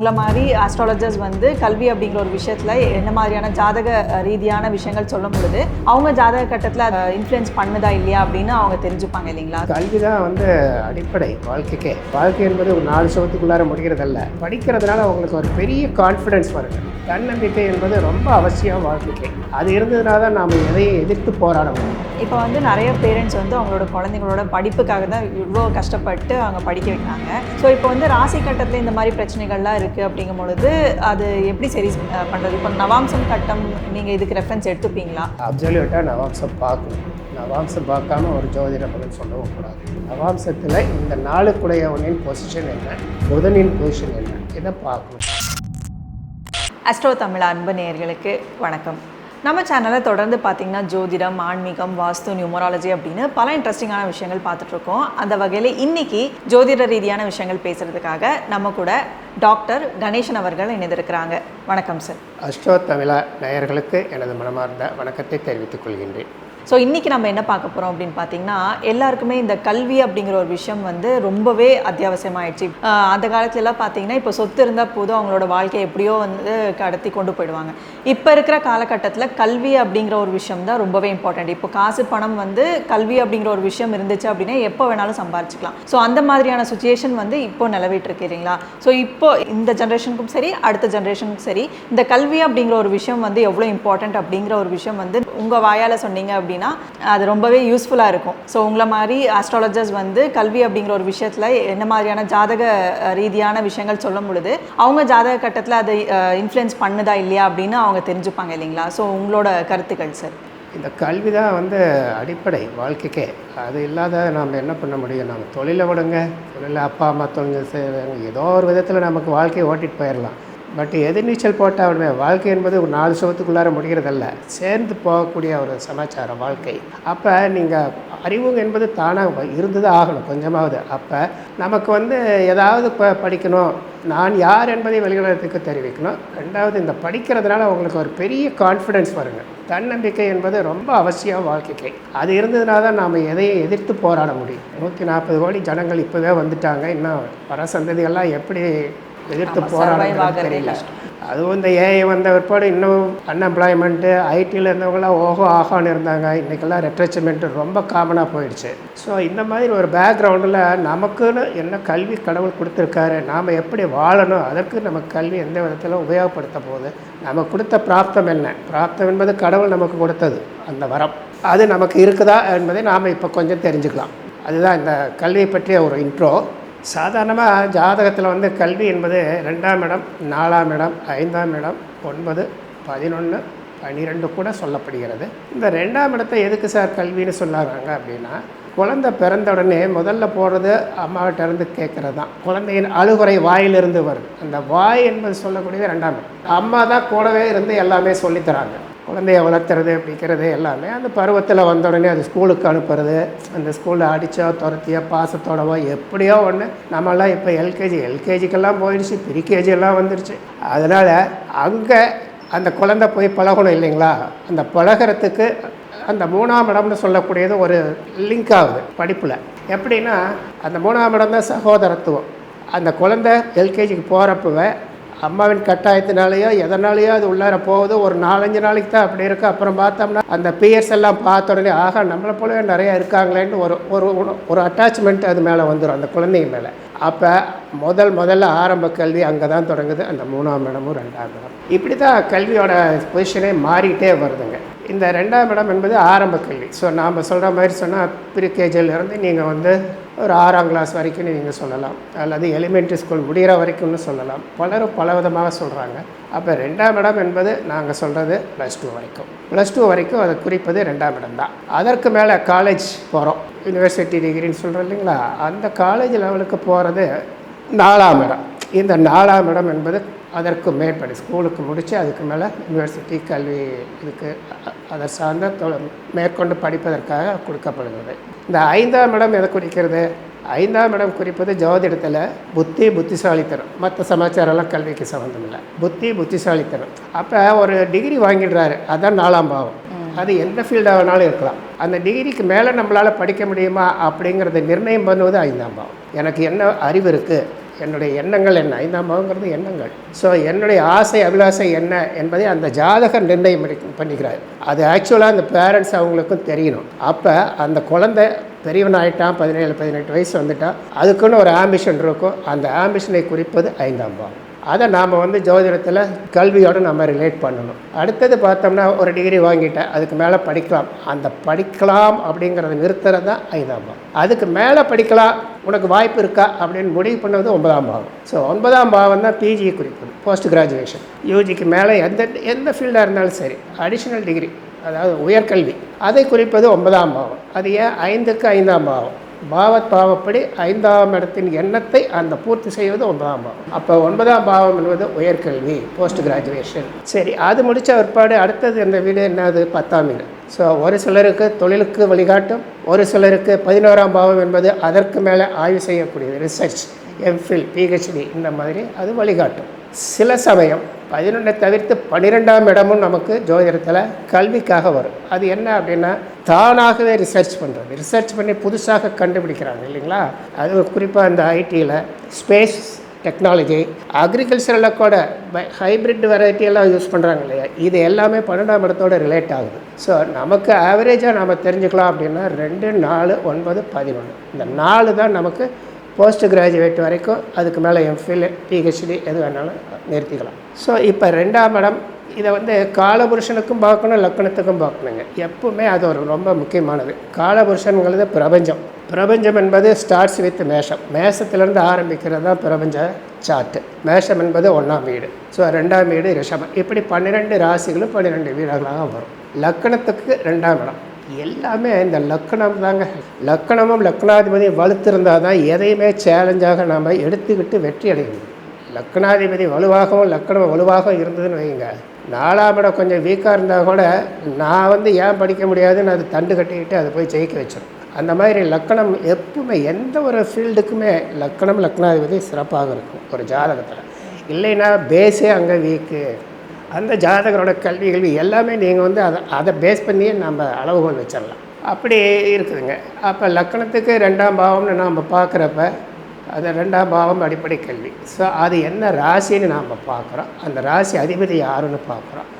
உங்களை மாதிரி ஆஸ்ட்ராலஜர்ஸ் வந்து கல்வி அப்படிங்கிற ஒரு விஷயத்தில் என்ன மாதிரியான ஜாதக ரீதியான விஷயங்கள் சொல்லும் பொழுது அவங்க ஜாதக கட்டத்தில் இன்ஃப்ளூயன்ஸ் பண்ணுதா இல்லையா அப்படின்னு அவங்க தெரிஞ்சுப்பாங்க இல்லைங்களா? கல்வி தான் வந்து அடிப்படை வாழ்க்கைக்கே. வாழ்க்கை என்பது ஒரு நாலு சவத்துக்குள்ளார முடிகிறதல்ல. படிக்கிறதுனால உங்களுக்கு ஒரு பெரிய கான்ஃபிடன்ஸ் வருது. தன்னம்பிக்கை என்பது ரொம்ப அவசியம் வாழ்க்கைக்கு. அது இருந்ததுனால தான் நாம் எதையும் எதிர்த்து போராட முடியும். இப்போ வந்து நிறைய பேரண்ட்ஸ் வந்து அவங்களோட குழந்தைங்களோட படிப்புக்காக தான் இவ்வளோ கஷ்டப்பட்டு அவங்க படிக்க வைக்கிறாங்க. ஸோ இப்போ வந்து ராசி கட்டத்தில் இந்த மாதிரி பிரச்சனைகள்லாம் இருக்குது அப்படிங்கும் பொழுது அது எப்படி சரி அஹ், பண்றது? இப்போ நவாம்சம் கட்டம் நீங்கள் இதுக்கு ரெஃபரன்ஸ் எடுத்துப்பீங்களா? அப்சல்யூட்டாக நவாம்சம் பார்க்கணும். நவாம்சம் பார்க்காம ஒரு ஜோதிட பலன் சொல்லவும் கூடாது. நவாம்சத்தில் இந்த நாளுக்குடையவனின் பொசிஷன் என்ன? புதனின் பொசிஷன் என்ன? இதை பார்க்கணும். அஸ்ட்ரோ தமிழ் அன்பு நேயர்களுக்கு வணக்கம். நம்ம சேனலில் தொடர்ந்து பார்த்தீங்கன்னா ஜோதிடம் ஆன்மீகம் வாஸ்து நியூமராலஜி அப்படின்னு பல இன்ட்ரெஸ்டிங்கான விஷயங்கள் பார்த்துட்ருக்கோம் அந்த வகையில் இன்னைக்கு ஜோதிட ரீதியான விஷயங்கள் பேசுகிறதுக்காக நம்ம கூட டாக்டர் கணேசன் அவர்கள் இணைந்திருக்கிறாங்க. வணக்கம் சார் அஷ்டோ தமிழா நேயர்களுக்கு எனது மனமார்ந்த வணக்கத்தை தெரிவித்துக் கொள்கின்றேன். ஸோ இன்றைக்கி நம்ம என்ன பார்க்க போகிறோம் அப்படின்னு பார்த்தீங்கன்னா எல்லாருக்குமே இந்த கல்வி அப்படிங்கிற ஒரு விஷயம் வந்து ரொம்பவே அத்தியாவசியமாயிடுச்சு. அந்த காலத்துலலாம் பார்த்தீங்கன்னா இப்போ சொத்து இருந்தால் போதும் அவங்களோட வாழ்க்கையை எப்படியோ வந்து கடத்தி கொண்டு போயிடுவாங்க. இப்போ இருக்கிற காலகட்டத்தில் கல்வி அப்படிங்கிற ஒரு விஷயம் தான் ரொம்பவே இம்பார்ட்டண்ட் இப்போ காசு பணம் வந்து கல்வி அப்படிங்கிற ஒரு விஷயம் இருந்துச்சு அப்படின்னா எப்போ வேணாலும் சம்பாரிச்சிக்கலாம். ஸோ அந்த மாதிரியான சுச்சுவேஷன் வந்து இப்போ நிலவிட்டு இல்லைங்களா? ஸோ இப்போ இந்த ஜென்ரேஷனுக்கும் சரி அடுத்த ஜென்ரேஷனுக்கும் சரி இந்த கல்வி அப்படிங்கிற ஒரு விஷயம் வந்து எவ்வளோ இம்பார்ட்டண்ட் அப்படிங்கிற ஒரு விஷயம் வந்து உங்கள் வாயால் சொன்னீங்க அப்படின்னு அப்படின்னா அது ரொம்பவே யூஸ்ஃபுல்லாக இருக்கும். ஸோ உங்களை மாதிரி ஆஸ்ட்ராலஜர்ஸ் வந்து கல்வி அப்படிங்கிற ஒரு விஷயத்தில் என்ன மாதிரியான ஜாதக ரீதியான விஷயங்கள் சொல்லும் பொழுது அவங்க ஜாதக கட்டத்தில் அதை இன்ஃப்ளூயன்ஸ் பண்ணுதா இல்லையா அப்படின்னு அவங்க தெரிஞ்சுப்பாங்க இல்லைங்களா? ஸோ உங்களோட கருத்துக்கள் சார் இந்த கல்வி தான் வந்து அடிப்படை வாழ்க்கைக்கே. அது இல்லாத நாம் என்ன பண்ண முடியும்? நம்ம தொழிலை விடுங்க. தொழிலில் அப்பா அம்மா தொழில் ஏதோ ஒரு விதத்தில் நமக்கு வாழ்க்கையை ஓட்டிட்டு போயிடலாம் பட் எதிர்நீச்சல் போட்டாலுமே வாழ்க்கை என்பது ஒரு நாலு சுகத்துக்குள்ளார முடிகிறதல்ல. சேர்ந்து போகக்கூடிய ஒரு சமாச்சாரம் வாழ்க்கை. அப்போ நீங்கள் அறிவு என்பது தானாக இருந்தது ஆகணும் கொஞ்சமாவது. அப்போ நமக்கு வந்து ஏதாவது இப்போ படிக்கணும். நான் யார் என்பதை வெளியுலகத்துக்கு தெரிவிக்கணும். ரெண்டாவது இந்த படிக்கிறதுனால உங்களுக்கு ஒரு பெரிய கான்ஃபிடென்ஸ் வருங்க. தன்னம்பிக்கை என்பது ரொம்ப அவசியம் வாழ்க்கைக்கு. அது இருந்ததுனால தான் நாம் எதையும் எதிர்த்து போராட முடியும். நூற்றி நாற்பது கோடி ஜனங்கள் இப்போவே வந்துட்டாங்க. இன்னும் வர சந்ததிகள்லாம் எப்படி எதிர்த்து போராடுறது. அதுவும் இந்த ஏஐ வந்த பிற்பாடு இன்னும் அன்எம்ப்ளாய்மெண்ட்டு ஐடியில் இருந்தவங்களாம் ஓஹோ ஆஹான்னு இருந்தாங்க. இன்றைக்கெல்லாம் ரெட்ரச்மெண்ட் ரொம்ப காமனாக போயிடுச்சு. ஸோ இந்த மாதிரி ஒரு பேக்ரவுண்டில் நமக்குன்னு என்ன கல்வி கடவுள் கொடுத்துருக்காரு நாம் எப்படி வாழணும் அதற்கு நமக்கு கல்வி எந்த விதத்தில் உபயோகப்படுத்த போகுது. நமக்கு கொடுத்த பிராப்தம் என்ன? பிராப்தம் என்பது கடவுள் நமக்கு கொடுத்தது அந்த வரம். அது நமக்கு இருக்குதா என்பதை நாம் இப்போ கொஞ்சம் தெரிஞ்சுக்கலாம். அதுதான் இந்த கல்வியை பற்றிய ஒரு இன்ட்ரோ சாதாரணமாக ஜாதகத்தில் வந்து கல்வி என்பது ரெண்டாம் இடம் நாலாம் இடம் ஐந்தாம் இடம் ஒன்பது பதினொன்று பன்னிரெண்டு கூட சொல்லப்படுகிறது. இந்த ரெண்டாம் இடத்தை எதுக்கு சார் கல்வின்னு சொன்னாங்க அப்படின்னா குழந்தை பிறந்த உடனே முதல்ல போடுறது அம்மாவிட்டேருந்து கேட்குறது தான் குழந்தையின் அழுகுறை வாயிலிருந்து வருது அந்த வாய் என்பது சொல்லக்கூடியது ரெண்டாம் இடம். அம்மா தான் கூடவே இருந்து எல்லாமே சொல்லித்தராங்க குழந்தைய வளர்த்துறது அப்படிங்கிறது எல்லாமே அந்த பருவத்தில் வந்த உடனே அது ஸ்கூலுக்கு அனுப்புறது அந்த ஸ்கூலில் அடித்தோ துரத்தியோ பாசத்தோடவோ எப்படியோ ஒன்று நம்மளாம் இப்போ எல்கேஜி எல்கேஜிக்கெல்லாம் போயிடுச்சு ப்ரீகேஜி எல்லாம் வந்துடுச்சு அதனால் அங்கே அந்த குழந்தை போய் பழகணும் இல்லைங்களா? அந்த பழகிறதுக்கு அந்த மூணாம் இடம்னு சொல்லக்கூடியது ஒரு லிங்க் ஆகுது படிப்பில். எப்படின்னா அந்த மூணாம் இடம் தான் சகோதரத்துவம். அந்த குழந்தை எல்கேஜிக்கு போகிறப்பவே அம்மாவின் கட்டாயத்தினாலேயோ எதனாலேயோ அது உள்ளார போகுது. ஒரு நாலஞ்சு நாளைக்கு தான் அப்படி இருக்குது அப்புறம் பார்த்தோம்னா அந்த பியர்ஸ் எல்லாம் பார்த்த உடனே ஆகா நம்மளை போலவே நிறையா இருக்காங்களேன்னு ஒரு ஒரு ஒரு- ஒரு அட்டாச்மெண்ட் அது மேலே வந்துடும் அந்த குழந்தைங்க மேலே. அப்போ முதல் முதல்ல ஆரம்ப கல்வி அங்கே தான் தொடங்குது. அந்த மூணாம் இடமும் ரெண்டாம் இடம் இப்படி தான் கல்வியோட பொசிஷனே மாறிக்கிட்டே வருதுங்க. இந்த ரெண்டாம் இடம் என்பது ஆரம்ப கல்வி. ஸோ நாம் சொல்கிற மாதிரி சொன்னால் ப்ரீகேஜிலேருந்து நீங்கள் வந்து ஒரு ஆறாம் கிளாஸ் வரைக்கும் நீங்கள் சொல்லலாம். அல்லது எலிமெண்ட்ரி ஸ்கூல் முடிகிற வரைக்கும்னு சொல்லலாம். பலரும் பல விதமாக சொல்கிறாங்க அப்போ ரெண்டாம் இடம் என்பது நாங்கள் சொல்கிறது ப்ளஸ் டூ வரைக்கும். ப்ளஸ் டூ வரைக்கும் அதை குறிப்பது ரெண்டாம் இடம் தான். அதற்கு மேலே காலேஜ் போகிறோம் யூனிவர்சிட்டி டிகிரின்னு சொல்கிறோம் இல்லைங்களா? அந்த காலேஜ் லெவலுக்கு போகிறது நாலாம் இடம். இந்த நாலாம் இடம் என்பது அதற்கு மேற்படி ஸ்கூலுக்கு முடித்து அதுக்கு மேலே யுனிவர்சிட்டி கல்வி இதுக்கு அதை சார்ந்த மேற்கொண்டு படிப்பதற்காக கொடுக்கப்படுகிறது. இந்த ஐந்தாம் இடம் எதை குறிக்கிறது? ஐந்தாம் இடம் குறிப்பது ஜோதிடத்தில் புத்தி புத்திசாலித்தனம். மற்ற சமாச்சாரம்லாம் கல்விக்கு சம்மந்தம் இல்லை புத்தி புத்திசாலித்தனம். அப்போ ஒரு டிகிரி வாங்கிடுறாரு. அதான் நாலாம் பாவம். அது எந்த ஃபீல்டாக வேணாலும் இருக்கலாம். அந்த டிகிரிக்கு மேலே நம்மளால் படிக்க முடியுமா அப்படிங்கிறத நிர்ணயம் பண்ணுவது ஐந்தாம் பாவம். எனக்கு என்ன அறிவு இருக்குது என்னுடைய எண்ணங்கள் என்ன? ஐந்தாம் பாவங்கிறது எண்ணங்கள். ஸோ என்னுடைய ஆசை அபிலாசை என்ன என்பதை அந்த ஜாதகர் நிர்ணயம் பண்ணிக்கிறார். அது ஆக்சுவலாக அந்த பேரண்ட்ஸ் அவங்களுக்கும் தெரியணும். அப்போ அந்த குழந்தை பெரியவன் ஆகிட்டான் பதினேழு பதினெட்டு வயசு வந்துட்டான் அதுக்குன்னு ஒரு ஆம்பிஷன் இருக்கும். அந்த ஆம்பிஷனை குறிப்பது ஐந்தாம் பாவம். அதை நாம் வந்து ஜோதிடத்தில் கல்வியோடு நம்ம ரிலேட் பண்ணணும். அடுத்தது பார்த்தோம்னா ஒரு டிகிரி வாங்கிட்டேன் அதுக்கு மேலே படிக்கலாம். அந்த படிக்கலாம் அப்படிங்கிறத நிறுத்துறது தான் ஐந்தாம் பாவம் அதுக்கு மேலே படிக்கலாம் உனக்கு வாய்ப்பு இருக்கா அப்படின்னு முடிவு பண்ணது ஒன்பதாம் பாவம் ஸோ ஒன்பதாம் பாவம் தான் பிஜி குறிப்பது போஸ்ட் கிராஜுவேஷன் யூஜிக்கு மேலே எந்த எந்த ஃபீல்டாக இருந்தாலும் சரி அடிஷ்னல் டிகிரி அதாவது உயர்கல்வி அதை குறிப்பது ஒன்பதாம் பாவம் அது ஏன் ஐந்துக்கு ஐந்தாம் பாவம் பாவத் பாவப்படி ஐந்தாம் இடத்தின் எண்ணத்தை அந்த பூர்த்தி செய்வது ஒன்பதாம் பாவம். அப்போ ஒன்பதாம் பாவம் என்பது உயர்கல்வி போஸ்ட் கிராஜுவேஷன் சரி அது முடித்த பிற்பாடு அடுத்தது இந்த வீடு என்னது? பத்தாம் வீடு. ஸோ ஒரு சிலருக்கு தொழிலுக்கு வழிகாட்டும் ஒரு சிலருக்கு பதினோராம் பாவம் என்பது அதற்கு மேலே ஆய்வு செய்யக்கூடியது ரிசர்ச் எம்ஃபில் பிஹெச்டி இந்த மாதிரி அது வழிகாட்டும். சில சமயம் பதினொன்றை தவிர்த்து பன்னிரெண்டாம் இடமும் நமக்கு ஜோதிடத்தில் கல்விக்காக வரும். அது என்ன அப்படின்னா தானாகவே ரிசர்ச் பண்ணுறது ரிசர்ச் பண்ணி புதுசாக கண்டுபிடிக்கிறாங்க இல்லைங்களா? அது குறிப்பாக இந்த ஐடியில் ஸ்பேஸ் டெக்னாலஜி அக்ரிகல்ச்சரில் கூட ஹைப்ரிட் வெரைட்டி எல்லாம் யூஸ் பண்ணுறாங்க இல்லையா? இது எல்லாமே பன்னெண்டாம் இடத்தோட ரிலேட் ஆகுது. ஸோ நமக்கு ஆவரேஜாக நம்ம தெரிஞ்சுக்கலாம் அப்படின்னா ரெண்டு நாலு ஒன்பது பதினொன்று இந்த நாலு தான் நமக்கு போஸ்ட் கிராஜுவேட் வரைக்கும் அதுக்கு மேலே எம்ஃபில் பிஹெச்டி எது வேணாலும் நிறுத்திக்கலாம். ஸோ இப்போ ரெண்டாம் இடம் இதை வந்து காலபுருஷனுக்கும் பார்க்கணும் லக்கணத்துக்கும் பார்க்கணுங்க. எப்பவுமே அது ஒரு ரொம்ப முக்கியமானது. காலபுருஷனுங்கிறது பிரபஞ்சம். பிரபஞ்சம் என்பது ஸ்டார்ட்ஸ் வித் மேஷம். மேஷத்துலேருந்து ஆரம்பிக்கிறது தான் பிரபஞ்ச சார்ட்டு மேஷம் என்பது ஒன்றாம் வீடு. ஸோ ரெண்டாம் வீடு ரிஷபம். இப்படி பன்னிரெண்டு ராசிகளும் பன்னிரெண்டு வீடுகளாக வரும். லக்கணத்துக்கு ரெண்டாம் இடம். எல்லாமே இந்த லக்கணம் தாங்க. லக்கணமும் லக்கணாதிபதி வலுத்திருந்தால் தான் எதையுமே சேலஞ்சாக நாம் எடுத்துக்கிட்டு வெற்றி அடைய முடியும் வலுவாகவும் லக்கணம் வலுவாகவும் இருந்ததுன்னு வைங்க நாலாம் இடம் கொஞ்சம் வீக்காக இருந்தால் கூட நான் வந்து ஏன் படிக்க முடியாதுன்னு அது தண்டு கட்டிக்கிட்டு அதை போய் ஜெயிக்க வச்சிடும் அந்த மாதிரி லக்கணம் எப்பவுமே எந்த ஒரு ஃபீல்டுக்குமே லக்கணம் லக்னாதிபதி சிறப்பாக இருக்கும் ஒரு ஜாதகத்தில். இல்லைன்னா பேஸே அங்கே வீக்கு அந்த ஜாதகரோட கல்வி கல்வி எல்லாமே நீங்கள் வந்து அதை அதை பேஸ் பண்ணியே நம்ம அளவுகோல் வச்சிடலாம். அப்படி இருக்குதுங்க. அப்போ லக்கணத்துக்கு ரெண்டாம் பாவம்னு நாம் பார்க்குறப்ப அது ரெண்டாம் பாவம் அடிப்படை கல்வி. ஸோ அது என்ன ராசின்னு நாம் பார்க்குறோம் அந்த ராசி அதிபதி யாருன்னு பார்க்குறோம்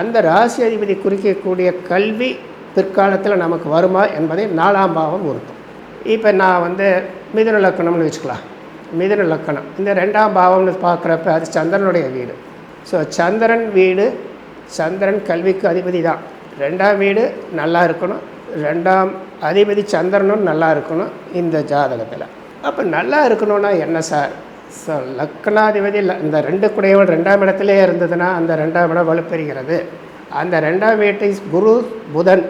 அந்த ராசி அதிபதி குறிக்கக்கூடிய கல்வி பிற்காலத்தில் நமக்கு வருமா என்பதை நாலாம் பாவம் உறுத்தும் இப்போ நான் வந்து மிதுன லக்கணம்னு வச்சுக்கலாம். மிதுன லக்கணம். இந்த ரெண்டாம் பாவம்னு பார்க்குறப்ப அது சந்திரனுடைய வீடு. ஸோ சந்திரன் வீடு சந்திரன் கல்விக்கு அதிபதி தான். ரெண்டாம் வீடு நல்லா இருக்கணும். ரெண்டாம் அதிபதி சந்திரனும் நல்லா இருக்கணும் இந்த ஜாதகத்தில். அப்போ நல்லா இருக்கணும்னா என்ன சார்? ஸோ லக்னாதிபதி இந்த ரெண்டு குடையவன் ரெண்டாம் இடத்திலே இருந்ததுன்னா அந்த ரெண்டாம் இடம் வலுப்பெறுகிறது. அந்த ரெண்டாம் வீட்டை குரு புதன்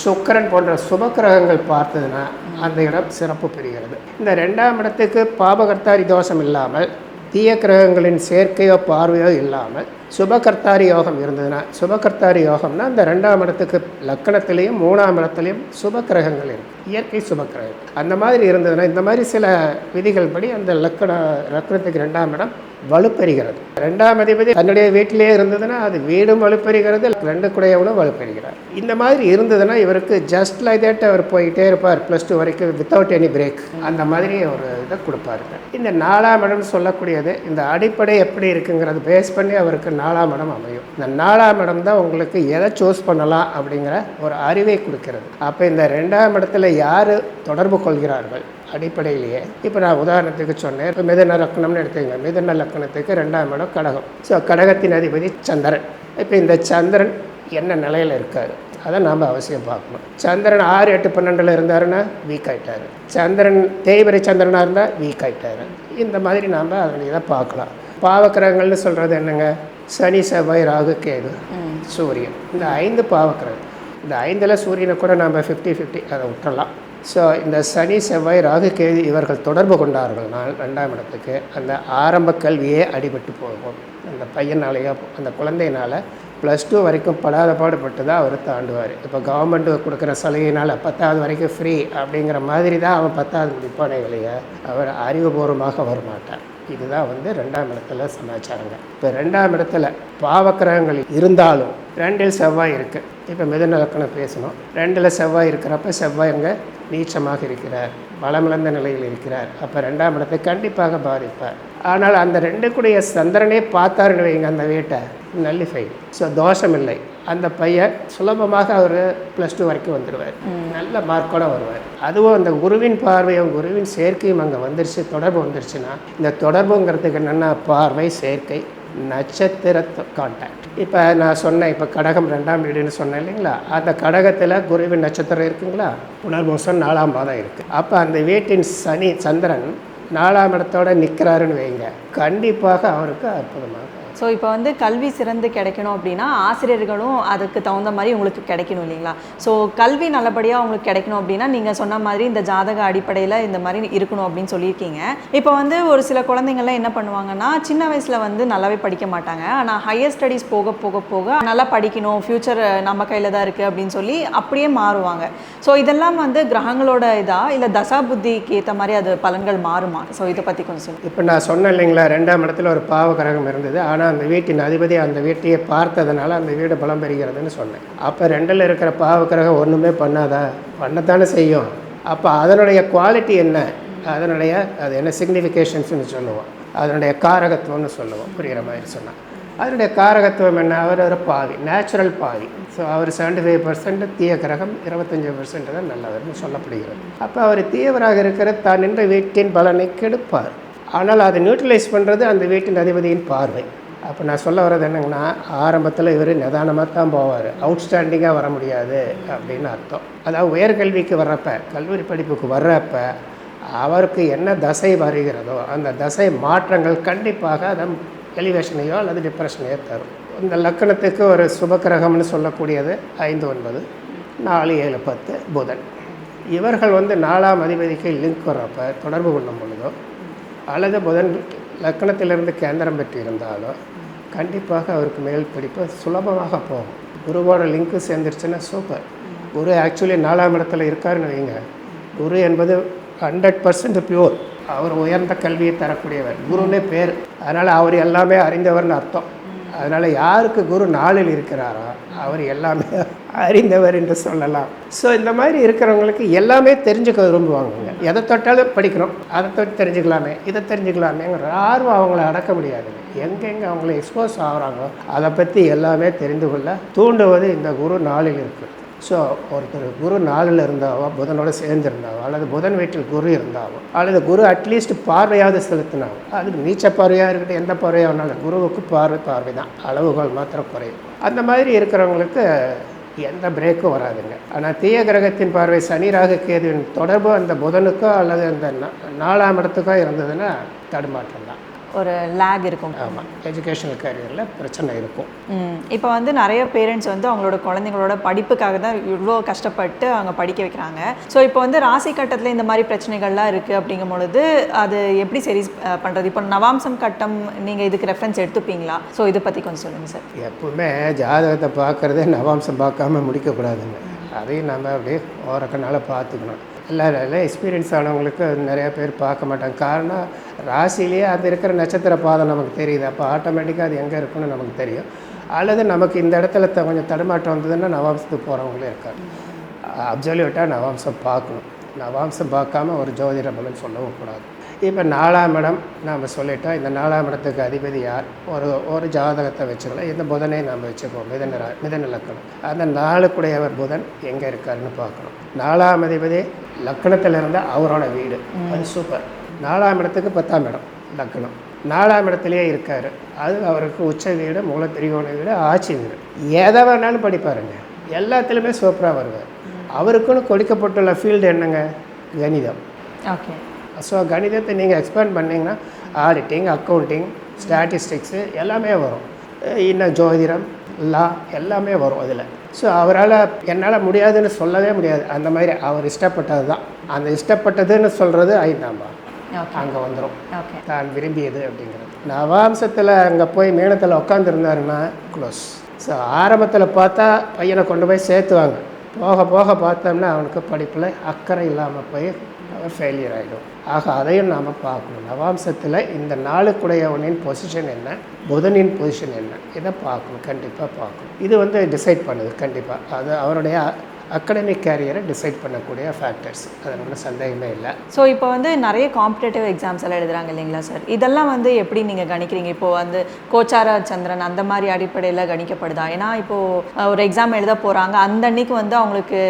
சுக்கரன் போன்ற சுபக்கிரகங்கள் பார்த்ததுன்னா அந்த இடம் சிறப்பு பெறுகிறது. இந்த ரெண்டாம் இடத்துக்கு பாபகர்த்தாரி தோஷம் இல்லாமல் தீய கிரகங்களின் சேர்க்கையோ பார்வையோ இல்லாமல் சுபகர்த்தாரி யோகம் இருந்ததுன்னா சுபகர்த்தாரி யோகம்னா அந்த ரெண்டாம் இடத்துக்கு லக்கணத்திலையும் மூணாம் இடத்துலையும் சுப இருக்கு. இயற்கை சுபக்கிரகம். அந்த மாதிரி இருந்ததுன்னா இந்த மாதிரி சில விதிகள் படி அந்த லக்கண லக்கணத்துக்கு ரெண்டாம் இடம் வலுப்பெறுகிறது. ரெண்டாம் அதிபதி தன்னுடைய வீட்டிலே இருந்ததுன்னா அது வீடும் வலுப்பெறுகிறது ரெண்டு குடையவனும் வலுப்பெறுகிறார். இந்த மாதிரி இருந்ததுன்னா இவருக்கு ஜஸ்ட் லைக் தேட் அவர் போயிட்டே இருப்பார் ப்ளஸ் டூ வரைக்கும் வித்தவுட் எனி பிரேக் அந்த மாதிரி ஒரு இதை கொடுப்பாரு. இந்த நாலாம் இடம் சொல்லக்கூடியது இந்த அடிப்படை எப்படி இருக்குங்கிறது பேஸ் பண்ணி அவருக்கு நாலாம் இடம் அமையும். இந்த நாலாம் இடம் தான் உங்களுக்கு எதை சூஸ் பண்ணலாம் அப்படிங்கிற ஒரு அறிவை கொடுக்கிறது. அப்போ இந்த ரெண்டாம் இடத்துல யார் தொடர்பு கொள்கிறார்கள்? அடிப்படையிலேயே இப்போ நான் உதாரணத்துக்கு சொன்னேன். இப்போ மிதன லக்கணம்னு எடுத்துங்க மிதன லக்கணத்துக்கு ரெண்டாம் இடம் கடகம். ஸோ கடகத்தின் அதிபதி சந்திரன். இப்போ இந்த சந்திரன் என்ன நிலையில் இருக்கார்? அதை நாம் அவசியம் பார்க்கணும். சந்திரன் ஆறு எட்டு பன்னெண்டில் இருந்தாருன்னா வீக் ஆகிட்டார் சந்திரன் தேய்வரை சந்திரனாக இருந்தால் வீக் ஆகிட்டார் இந்த மாதிரி நாம் அதனுடைய இதை பார்க்கலாம். பாவக்கிரகங்கள்னு சொல்கிறது என்னங்க? சனி செவ்வாய் ராகு கேது சூரியன். இந்த ஐந்து பாவக்கிரகம். இந்த ஐந்தில் சூரியனை கூட நம்ம ஃபிஃப்டி ஃபிஃப்டி அதை விட்டுறலாம். ஸோ இந்த சனி செவ்வாய் ராகு கேது இவர்கள் தொடர்பு கொண்டார்கள்னால் ரெண்டாம் இடத்துக்கு அந்த ஆரம்ப கல்வியே அடிபட்டு போகும். அந்த பையனாலேயோ அந்த குழந்தையினால் ப்ளஸ் டூ வரைக்கும் படாத பாடுபட்டு தான் அவர் தாண்டுவார். இப்போ கவர்மெண்ட் கொடுக்குற சலுகையினால் பத்தாவது வரைக்கும் ஃப்ரீ அப்படிங்கிற மாதிரி தான் அவன் பத்தாவது முடிப்பானே வெளியே அவர் அறிவுபூர்வமாக வரமாட்டான் இதுதான் வந்து ரெண்டாம் இடத்துல சமாச்சாரங்க. இப்போ ரெண்டாம் இடத்துல பாவக்கிரகங்கள் இருந்தாலும் ரெண்டில் செவ்வாய் இருக்குது இப்போ மிதநலக்கணம் பேசணும். ரெண்டில் செவ்வாய் இருக்கிறப்ப செவ்வாய் அங்கே நீச்சமாக இருக்கிறார் பலமிழந்த நிலையில் இருக்கிறார். அப்போ ரெண்டாம் இடத்தை கண்டிப்பாக பாதிப்பார். ஆனால் அந்த ரெண்டுக்குடைய சந்திரனே பார்த்தாருன்னு வைங்க அந்த வீட்டை. நல்லிஃபை ஸோ தோஷம் இல்லை. அந்த பையன் சுலபமாக அவர் ப்ளஸ் டூ வரைக்கும் வந்துடுவார் நல்ல மார்க்கோட வருவார். அதுவும் அந்த குருவின் பார்வையும் குருவின் சேர்க்கையும் அங்கே வந்துருச்சு தொடர்பு வந்துருச்சுன்னா இந்த தொடர்புங்கிறதுக்கு என்னென்னா பார்வை சேர்க்கை நட்சத்திர கான்டாக்ட் இப்போ நான் சொன்னேன் இப்போ கடகம் ரெண்டாம் வீடுன்னு சொன்னேன் இல்லைங்களா? அந்த கடகத்தில் குருவின் நட்சத்திரம் இருக்குங்களா? புனர்பூசம் நாலாம் மாதம் இருக்குது அப்போ அந்த வீட்டின் சனி சந்திரன் நாலாம் இடத்தோட நிற்கிறாருன்னு வைங்க. கண்டிப்பாக அவருக்கு அற்புதமாக ஸோ இப்போ வந்து கல்வி சிறந்து கிடைக்கணும் அப்படின்னா ஆசிரியர்களும் அதுக்கு தகுந்த மாதிரி உங்களுக்கு கிடைக்கணும் இல்லைங்களா? ஸோ கல்வி நல்லபடியாக உங்களுக்கு கிடைக்கணும் அப்படின்னா நீங்கள் சொன்ன மாதிரி இந்த ஜாதக அடிப்படையில் இந்த மாதிரி இருக்கணும் அப்படின்னு சொல்லியிருக்கீங்க. இப்போ வந்து ஒரு சில குழந்தைங்கள்லாம் என்ன பண்ணுவாங்கன்னா சின்ன வயசில் வந்து நல்லாவே படிக்க மாட்டாங்க. ஆனால் ஹையர் ஸ்டடீஸ் போக போக போக நல்லா படிக்கணும் ஃப்யூச்சர் நம்ம கையில் தான் இருக்குது அப்படின்னு சொல்லி அப்படியே மாறுவாங்க. ஸோ இதெல்லாம் வந்து கிரகங்களோட இதாக இல்லை தசா புத்திக்கு ஏற்ற மாதிரி அது பலன்கள் மாறுமா? ஸோ இதை பற்றி கொஞ்சம் சொல்லுங்கள் இப்போ நான் சொன்னேன் இல்லைங்களா ரெண்டாம் இடத்துல ஒரு பாவ கிரகம் இருந்தது. ஆனால் அந்த வீட்டின் அதிபதி அந்த வீட்டையே பார்த்ததுனால அந்த வீடு பலம் பெறுகிறதுன்னு சொன்னேன். அப்போ ரெண்டில் இருக்கிற பாவக்கிரகம் ஒன்றுமே பண்ணாதா? பண்ணத்தானே செய்யும். அப்போ அதனுடைய குவாலிட்டி என்ன? அதனுடைய அது என்ன சிக்னிஃபிகேஷன்ஸ்னு சொல்லுவோம். அதனுடைய காரகத்துவம்னு சொல்லுவோம். புரிகிற மாதிரி சொன்னால் அதனுடைய காரகத்துவம் என்ன? அவர் ஒரு பாவி நேச்சுரல் பாவி. ஸோ அவர் செவன்டி ஃபைவ் பர்சன்ட் தீய கிரகம் இருபத்தஞ்சி பர்சன்ட் தான் நல்லவர்னு சொல்லப்படுகிறது. அப்போ அவர் தீயவராக இருக்கிற தான் நின்ற வீட்டின் பலனை கெடுப்பார். ஆனால் அதை நியூட்ரலைஸ் பண்ணுறது அந்த வீட்டின் அதிபதியின் பார்வை. அப்போ நான் சொல்ல வர்றது என்னங்கன்னா ஆரம்பத்தில் இவர் நிதானமாக தான் போவார். அவுட்ஸ்டாண்டிங்காக வர முடியாது அப்படின்னு அர்த்தம். அதாவது உயர்கல்விக்கு வர்றப்ப கல்லூரி படிப்புக்கு வர்றப்ப அவருக்கு என்ன தசை வருகிறதோ அந்த தசை மாற்றங்கள் கண்டிப்பாக அதை எலிவேஷனையோ அல்லது டிப்ரெஷனையோ தரும். இந்த லக்கணத்துக்கு ஒரு சுபக்கிரகம்னு சொல்லக்கூடியது ஐந்து ஒன்பது நாலு ஏழு பத்து புதன். இவர்கள் வந்து நாலாம் அதிபதிக்கு லிங்க் வர்றப்ப தொடர்பு கொள்ளும் பொழுதோ அல்லது புதன் லக்கணத்திலிருந்து கேந்திரம் பெற்றிருந்தாலும் கண்டிப்பாக அவருக்கு மேல் படிப்பு சுலபமாக போகும். குருவோட லிங்க்கு சேர்ந்துருச்சுன்னா சூப்பர் குரு ஆக்சுவலி நாலாம் இடத்துல இருக்காருன்னு வைங்க. குரு என்பது ஹண்ட்ரட் பர்சன்ட் பியூர் அவர் உயர்ந்த கல்வியை தரக்கூடியவர். குருன்னே பேர். அதனால் அவர் எல்லாமே அறிந்தவர்னு அர்த்தம். அதனால் யாருக்கு குரு நாளில் இருக்கிறாரோ அவர் எல்லாமே அறிந்தவர் என்று சொல்லலாம். ஸோ இந்த மாதிரி இருக்கிறவங்களுக்கு எல்லாமே தெரிஞ்சுக்க விரும்புவாங்க எதை தொட்டாலும் படிக்கிறோம். அதை தொட்டு தெரிஞ்சுக்கலாமே இதை தெரிஞ்சுக்கலாமேங்கிற ஆர்வம் அவங்கள அடக்க முடியாதுங்க. எங்கெங்கே அவங்கள எக்ஸ்போஸ் ஆகிறாங்களோ அதை பற்றி எல்லாமே தெரிந்து கொள்ள தூண்டுவது இந்த குரு நாளில் இருக்குது ஸோ ஒருத்தர் குரு நாளில் இருந்தாவோ புதனோட சேர்ந்துருந்தாவோ அல்லது புதன் வீட்டில் குரு இருந்தாவோ அல்லது குரு அட்லீஸ்ட் பார்வையாவது செலுத்தினாவோ அது நீச்ச பார்வையாக இருக்கட்டும் எந்த பார்வையாக வேணாலும் குருவுக்கு பார்வை பார்வை தான் அளவுகள் மாத்திரம் குறையும். அந்த மாதிரி இருக்கிறவங்களுக்கு எந்த பிரேக்கும் வராதுங்க. ஆனால் தீய கிரகத்தின் பார்வை சனி ராகு கேதுவின் தொடர்பு அந்த புதனுக்கோ அல்லது அந்த நாலாம் இடத்துக்கோ இருந்ததுன்னா தடுமாற்றம் தான். ஒரு லேக் இருக்கும். ஆமாம் எஜுகேஷனல் கேரியரில் பிரச்சனை இருக்கும். இப்போ வந்து நிறைய பேரண்ட்ஸ் வந்து அவங்களோட குழந்தைங்களோட படிப்புக்காக தான் இவ்வளோ கஷ்டப்பட்டு அவங்க படிக்க வைக்கிறாங்க. ஸோ இப்போ வந்து ராசி கட்டத்தில் இந்த மாதிரி பிரச்சனைகள்லாம் இருக்குது அப்படிங்கும் பொழுது அது எப்படி சரி அஹ், பண்றது? இப்போ நவாம்சம் கட்டம் நீங்கள் இதுக்கு ரெஃபரன்ஸ் எடுத்துப்பீங்களா? ஸோ இதை பற்றி கொஞ்சம் சொல்லுங்கள் சார் எப்பவுமே ஜாதகத்தை பார்க்குறதே நவாம்சம் பார்க்காம முடிக்கக்கூடாதுங்க. அதையும் நம்ம அப்படியே ஓரக்கனால பார்த்துக்கணும். இல்லை எக்ஸ்பீரியன்ஸ் ஆனவங்களுக்கு நிறையா பேர் பார்க்க மாட்டாங்க. காரணம் ராசிலேயே அது இருக்கிற நட்சத்திர பாதம் நமக்கு தெரியுது. அப்போ ஆட்டோமேட்டிக்காக அது எங்கே இருக்குன்னு நமக்கு தெரியும். அல்லது நமக்கு இந்த இடத்துல த- கொஞ்சம் தடுமாற்றம் வந்ததுன்னா நவாம்சத்துக்கு போகிறவங்களே இருக்காங்க. அப்சல்யூட்டாக நவாம்சம் பார்க்கணும். நவாம்சம் பார்க்காம ஒரு ஜோதிட பலன் சொல்லவும் கூடாது. இப்போ நாலாம் இடம் நாம் சொல்லிட்டோம் இந்த நாலாம் இடத்துக்கு அதிபதி யார்? ஒரு ஒரு ஜாதகத்தை வச்சுக்கலாம் இந்த புதனை நாம் வச்சுக்குவோம். மிதன மிதன லக்கணம் அந்த நாளுக்குடையவர் புதன் எங்கே இருக்காருன்னு பார்க்கணும். நாலாம் அதிபதி லக்கணத்தில் இருந்தால் அவரோட வீடு. அது சூப்பர் நாலாம் இடத்துக்கு பத்தாம் இடம் லக்கணம். நாலாம் இடத்துலையே இருக்கார். அது அவருக்கு உச்ச வீடு மூல திரிகோண வீடு ஆட்சி வீடு. எதை வேணாலும் படிப்பாருங்க. எல்லாத்துலேயுமே சூப்பராக வருவார். அவருக்குன்னு கொடுக்கப்பட்டுள்ள ஃபீல்டு என்னங்க? கணிதம். ஓகே ஸோ கணிதத்தை நீங்கள் எக்ஸ்பேண்ட் பண்ணிங்கன்னா ஆடிட்டிங் அக்கௌண்டிங் ஸ்டாட்டிஸ்டிக்ஸு எல்லாமே வரும். இன்னும் ஜோதிடம் லா எல்லாமே வரும் அதில். ஸோ அவரால் என்னால் முடியாதுன்னு சொல்லவே முடியாது. அந்த மாதிரி அவர் இஷ்டப்பட்டது தான். அந்த இஷ்டப்பட்டதுன்னு சொல்கிறது ஐந்தாம் பாவம் ஓகே. அங்கே வந்துடும் தான் விரும்பியது அப்படிங்கிறது. நவாம்சத்தில் அங்கே போய் மேனத்தில் உட்காந்துருந்தாருன்னா க்ளோஸ் ஸோ ஆரம்பத்தில் பார்த்தா பையனை கொண்டு போய் சேர்த்துவாங்க. போக போக பார்த்தோம்னா அவனுக்கு படிப்பில் அக்கறை இல்லாமல் போய் ஃபெயிலியர் ஆகிடும் ஆக அதையும் நாம் பார்க்கணும். நவாம்சத்தில் இந்த நாளுக்குடையவனின் பொசிஷன் என்ன? புதனின் பொசிஷன் என்ன? இதை பார்க்கணும். கண்டிப்பாக பார்க்கணும். இது வந்து டிசைட் பண்ணுது. கண்டிப்பாக அது அவருடைய அகடமிக் கேரியரை டிசைட் பண்ணக்கூடிய ஃபேக்டர்ஸ் அதில் ஒன்றும் சந்தேகமே இல்லை. ஸோ இப்போ வந்து நிறைய காம்படேட்டிவ் எக்ஸாம்ஸ் எல்லாம் எழுதுறாங்க இல்லைங்களா சார் இதெல்லாம் வந்து எப்படி நீங்கள் கணிக்கிறீங்க? இப்போ வந்து கோச்சார சந்திரன் அந்த மாதிரி அடிப்படையில் கணிக்கப்படுதா? ஏன்னா இப்போது ஒரு எக்ஸாம் எழுத போகிறாங்க அந்த அன்னைக்கு வந்து அவங்களுக்கு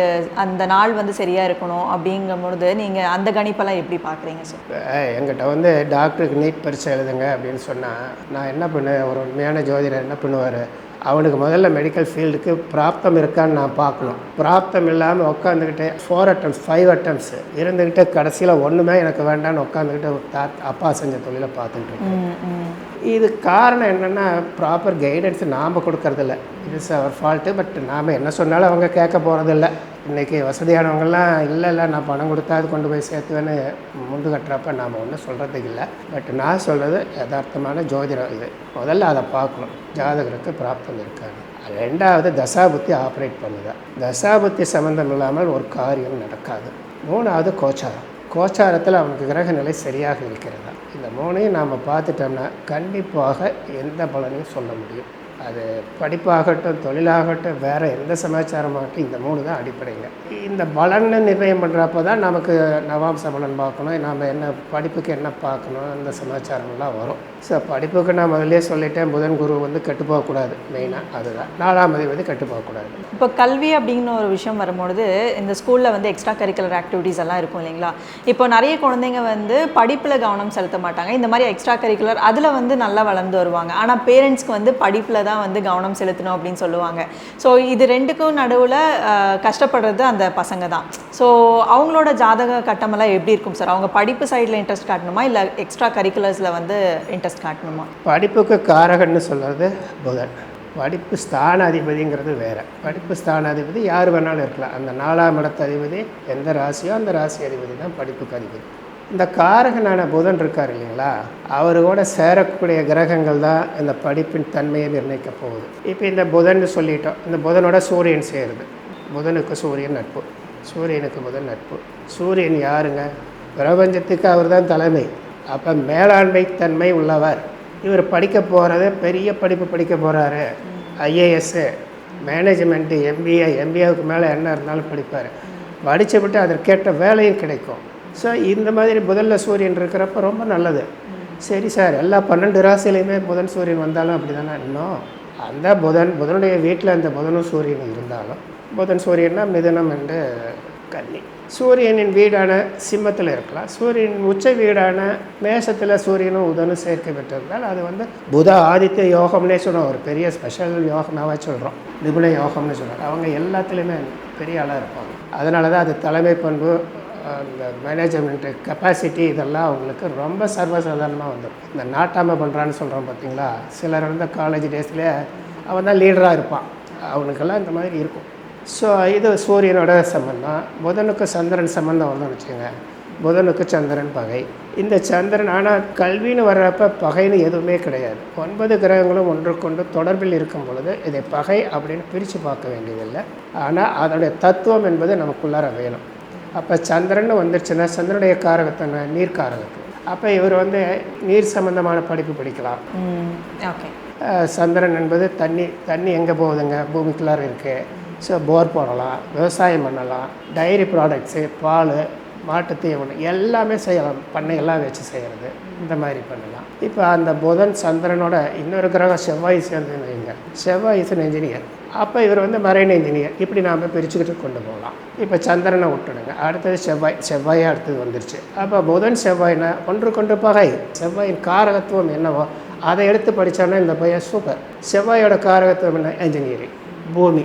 அந்த நாள் வந்து சரியாக இருக்கணும் அப்படிங்கும் பொழுது நீங்கள் அந்த கணிப்பெல்லாம் எப்படி பார்க்குறீங்க சார் எங்கிட்ட வந்து டாக்டருக்கு நீட் பரீட்சை எழுதுங்க அப்படின்னு சொன்னால் நான் என்ன பண்ணுவேன்? ஒரு உண்மையான ஜோதிடர் என்ன பண்ணுவார்? அவனுக்கு முதல்ல மெடிக்கல் ஃபீல்டுக்கு பிராப்தம் இருக்கான்னு நான் பார்க்கணும். பிராப்தம் இல்லாமல் உட்காந்துக்கிட்டு ஃபோர் அட்டம்ஸ் ஃபைவ் அட்டம்ஸ் இருந்துக்கிட்டு கடைசியில் ஒன்றுமே எனக்கு வேண்டாம்னு உட்காந்துக்கிட்டு தா அப்பா செஞ்ச தொழிலை பார்த்துக்கிட்டு இருக்கேன். இது காரணம் என்னென்னா ப்ராப்பர் கைடன்ஸ் நாம் கொடுக்கறதில்ல. இது அவர் ஃபால்ட்டு பட் நாம் என்ன சொன்னாலும் அவங்க கேட்க போகிறதில்ல இன்றைக்கி வசதியானவங்கள்லாம் இல்லை இல்லை நான் பணம் கொடுத்தா அது கொண்டு போய் சேர்த்துவேன்னு முண்டு கட்டுறப்ப நாம் ஒன்றும் சொல்கிறதுக்கு இல்லை. பட் நான் சொல்கிறது யதார்த்தமான ஜோதிடம் இது. முதல்ல அதை பார்க்கணும். ஜாதகருக்கு பிராப்தம் இருக்காங்க ரெண்டாவது தசாபுத்தி ஆப்ரேட் பண்ணுதா. தசாபுத்தி சம்மந்தம் இல்லாமல் ஒரு காரியம் நடக்காது. மூணாவது கோச்சாரம். கோச்சாரத்தில் அவனுக்கு கிரக நிலை சரியாக இருக்கிறதா? இந்த மூணையும் நாம் பார்த்துட்டோம்னா கண்டிப்பாக எந்த பலனையும் சொல்ல முடியும். அது படிப்பாகட்டும் தொழிலாகட்டும் வேறு எந்த சமாச்சாரமாகட்டும் இந்த மூணு தான் அடிப்படைங்க இந்த பலனை நிர்ணயம் பண்ணுறப்ப தான் நமக்கு நவாம்ச பலன் பார்க்கணும் நாம் என்ன படிப்புக்கு என்ன பார்க்கணும் அந்த சமாச்சாரம்லாம் வரும். ஸோ படிப்புக்கு நான் முதலே சொல்லிட்டேன் புதன் குரு வந்து கெட்டு போகக்கூடாது மெயினாக அதுதான். நாலாம் வந்து கெட்டு போகக்கூடாது. இப்போ கல்வி அப்படிங்கிற ஒரு விஷயம் வரும்பொழுது இந்த ஸ்கூலில் வந்து எக்ஸ்ட்ரா கரிக்குலர் ஆக்டிவிட்டீஸ் எல்லாம் இருக்கும் இல்லைங்களா? இப்போ நிறைய குழந்தைங்க வந்து படிப்பில் கவனம் செலுத்த மாட்டாங்க. இந்த மாதிரி எக்ஸ்ட்ரா கரிக்குலர் அதில் வந்து நல்லா வளர்ந்து வருவாங்க. ஆனால் பேரண்ட்ஸ்க்கு வந்து படிப்பில் தான் வந்து கவனம் செலுத்தணும் அப்படின்னு சொல்லுவாங்க. ஸோ இது ரெண்டுக்கும் நடுவில் கஷ்டப்படுறது அந்த பசங்க தான். ஸோ அவங்களோட ஜாதக கட்டமெல்லாம் எப்படி இருக்கும் சார்? அவங்க படிப்பு சைடில் இன்ட்ரெஸ்ட் காட்டணுமா? இல்லை எக்ஸ்ட்ரா கரிக்குலர்ஸில் வந்து இன்ட்ரெஸ்ட் காட்டணுமா? படிப்புக்கு காரகன்னு சொல்கிறது புதன். படிப்பு ஸ்தான அதிபதிங்கிறது வேறு. படிப்பு ஸ்தான அதிபதி யார் வேணாலும் இருக்கலாம். அந்த நாலாம் இடத்து அதிபதி எந்த ராசியோ அந்த ராசி அதிபதி தான் படிப்புக்கு அதிபதி. இந்த காரகனான புதன் இருக்கார் இல்லைங்களா? அவர் கூட சேரக்கூடிய கிரகங்கள் தான் இந்த படிப்பின் தன்மையை நிர்ணயிக்க போகுது. இப்போ இந்த புதன் சொல்லிட்டோம். இந்த புதனோட சூரியன் சேருது. புதனுக்கு சூரியன் நட்பு. சூரியனுக்கு புதன் நட்பு. சூரியன் யாருங்க? பிரபஞ்சத்துக்கு அவர் தான் தலைமை. அப்போ மேலாண்மை தன்மை உள்ளவர். இவர் படிக்க போகிறது பெரிய படிப்பு படிக்க போகிறாரு ஐஏஎஸ்ஸு மேனேஜ்மெண்ட்டு எம்பிஏ எம்பிஏவுக்கு மேலே என்ன இருந்தாலும் படிப்பார். படித்து விட்டு அதற்கேற்ற வேலையும் கிடைக்கும். ஸோ இந்த மாதிரி புதனில் சூரியன் இருக்கிறப்ப ரொம்ப நல்லது. சரி சார் எல்லா பன்னெண்டு ராசிலையுமே புதன் சூரியன் வந்தாலும் அப்படி தானே இன்னும் அந்த புதன் புதனுடைய வீட்டில் அந்த புதனும் சூரியன் இருந்தாலும் புதன் சூரியன்னா மிதனம் என்று கன்னி. சூரியனின் வீடான சிம்மத்தில் இருக்கலாம். சூரியனின் உச்ச வீடான மேஷத்தில் சூரியனும் உதனும் சேர்க்கை பெற்றிருந்தால் அது வந்து புத ஆதித்ய யோகம்னே சொல்கிறோம் ஒரு பெரிய ஸ்பெஷல் யோகமாகவே சொல்கிறோம் நிபுண யோகம்னு சொல்கிறோம் அவங்க எல்லாத்துலேயுமே பெரிய ஆளாக இருப்பாங்க. அதனால தான் அது தலைமை பண்பு அந்த மேனேஜ்மெண்ட்டு கெப்பாசிட்டி இதெல்லாம் அவங்களுக்கு ரொம்ப சர்வசாதாரணமாக வந்துடும் இந்த நாட்டாமல் பண்ணுறான்னு சொல்கிறோம் பார்த்தீங்களா சிலர் வந்து காலேஜ் டேஸ்லேயே அவன் தான் லீடராக இருப்பான். அவனுக்கெல்லாம் இந்த மாதிரி இருக்கும். ஸோ இது சூரியனோட சம்பந்தம். புதனுக்கு சந்திரன் சம்பந்தம் வந்தோம்னு வச்சுக்கோங்க. புதனுக்கு சந்திரன் பகை. இந்த சந்திரன் ஆனால் கல்வின்னு வர்றப்ப பகைன்னு எதுவுமே கிடையாது. ஒன்பது கிரகங்களும் ஒன்றுக்கொண்டு தொடர்பில் இருக்கும் பொழுது இதை பகை அப்படின்னு பிரித்து பார்க்க வேண்டியதில்லை. ஆனால் அதனுடைய தத்துவம் என்பது நமக்குள்ளார வேணும். அப்போ சந்திரன் வந்துருச்சுன்னா சந்திரனுடைய காரகத்தன்மை நீர் காரகத்து அப்போ இவர் வந்து நீர் சம்பந்தமான படிப்பு படிக்கலாம். ஓகே. சந்திரன் என்பது தண்ணி தண்ணி எங்கே போகுதுங்க? பூமிக்குள்ளார இருக்குது ஸோ போர் போடலாம் விவசாயம் பண்ணலாம் டைரி ப்ராடக்ட்ஸு பால் மாட்டுத் தீவனம் எல்லாமே செய்யலாம். பண்ணையெல்லாம் வச்சு செய்கிறது இந்த மாதிரி பண்ணலாம். இப்போ அந்த புதன் சந்திரனோட இன்னொரு கிரகம் செவ்வாய் சேர்ந்து செவ்வாய் இஸ் இன்ஜினியர் அப்போ இவர் வந்து மரைன் இன்ஜினியர் இப்படி நாம் பிரிச்சுக்கிட்டு கொண்டு போகலாம். இப்போ சந்திரனை விட்டுடுங்க அடுத்தது செவ்வாய். செவ்வாயே அடுத்தது வந்துருச்சு. அப்போ புதன் செவ்வாய்னா ஒன்று கொண்டு பகை. செவ்வாயின் காரகத்துவம் என்னவோ அதை எடுத்து படித்தோன்னா இந்த பையன் சூப்பர் செவ்வாயோட காரகத்துவம் என்ன? இன்ஜினியரிங் பூமி.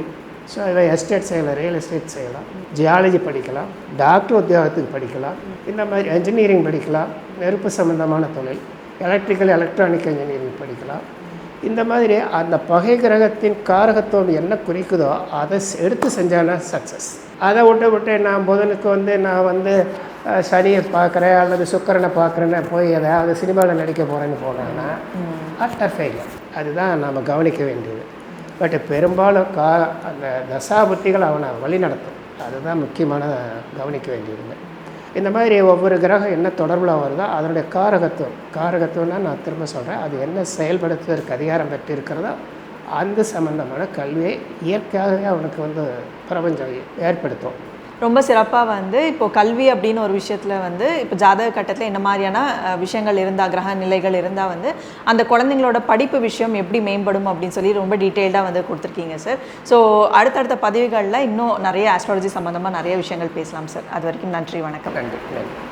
ஸோ இவன் எஸ்டேட் செய்யலாம் ரியல் எஸ்டேட் செய்யலாம் ஜியாலஜி படிக்கலாம். டாக்டர் உத்தியோகத்துக்கு படிக்கலாம். இந்த மாதிரி இன்ஜினியரிங் படிக்கலாம். நெருப்பு சம்மந்தமான தொழில். எலக்ட்ரிக்கல் எலக்ட்ரானிக் இன்ஜினியரிங் படிக்கலாம். இந்த மாதிரி அந்த பகை கிரகத்தின் காரகத்துவம் என்ன குறிக்குதோ அதை எடுத்து செஞ்சானா சக்ஸஸ் அதை விட்டு விட்டு நான் புதனுக்கு வந்து நான் வந்து சனியை பார்க்குறேன் அல்லது சுக்கிரனை பார்க்குறேன்னு போய் எதாவது சினிமாவில் நடிக்க போகிறேன்னு போனேன்னா அட்டர் ஃபெயிலியர் அதுதான் நாம் கவனிக்க வேண்டியது. பட் பெரும்பாலும் கா அந்த தசாபுத்திகள் அவனை வழி நடத்தும் அதுதான் முக்கியமான கவனிக்க வேண்டியதுங்க. இந்த மாதிரி ஒவ்வொரு கிரகம் என்ன தொடர்பில் வருதோ அதனுடைய காரகத்துவம். காரகத்துவம்னா நான் திரும்ப சொல்கிறேன் அது என்ன செயல்படுத்துவதற்கு அதிகாரம் பெற்று இருக்கிறதோ அந்த சம்பந்தமான கல்வியை இயற்கையாகவே அவனுக்கு வந்து பிரபஞ்சம் ஏற்படுத்தும். ரொம்ப சிறப்பாக வந்து இப்போ கல்வி அப்படின்னு ஒரு விஷயத்தில் வந்து இப்போ ஜாதக கட்டத்தில் என்ன மாதிரியான விஷயங்கள் இருந்தால் கிரக நிலைகள் இருந்தால் வந்து அந்த குழந்தைங்களோட படிப்பு விஷயம் எப்படி மேம்படும் அப்படின்னு சொல்லி ரொம்ப டீட்டெயில்டாக வந்து கொடுத்துருக்கீங்க சார். ஸோ அடுத்தடுத்த பதிவுகளில் இன்னும் நிறைய ஆஸ்ட்ராலஜி சம்மந்தமாக நிறைய விஷயங்கள் பேசலாம் சார். அது வரைக்கும் நன்றி வணக்கம். நன்றி.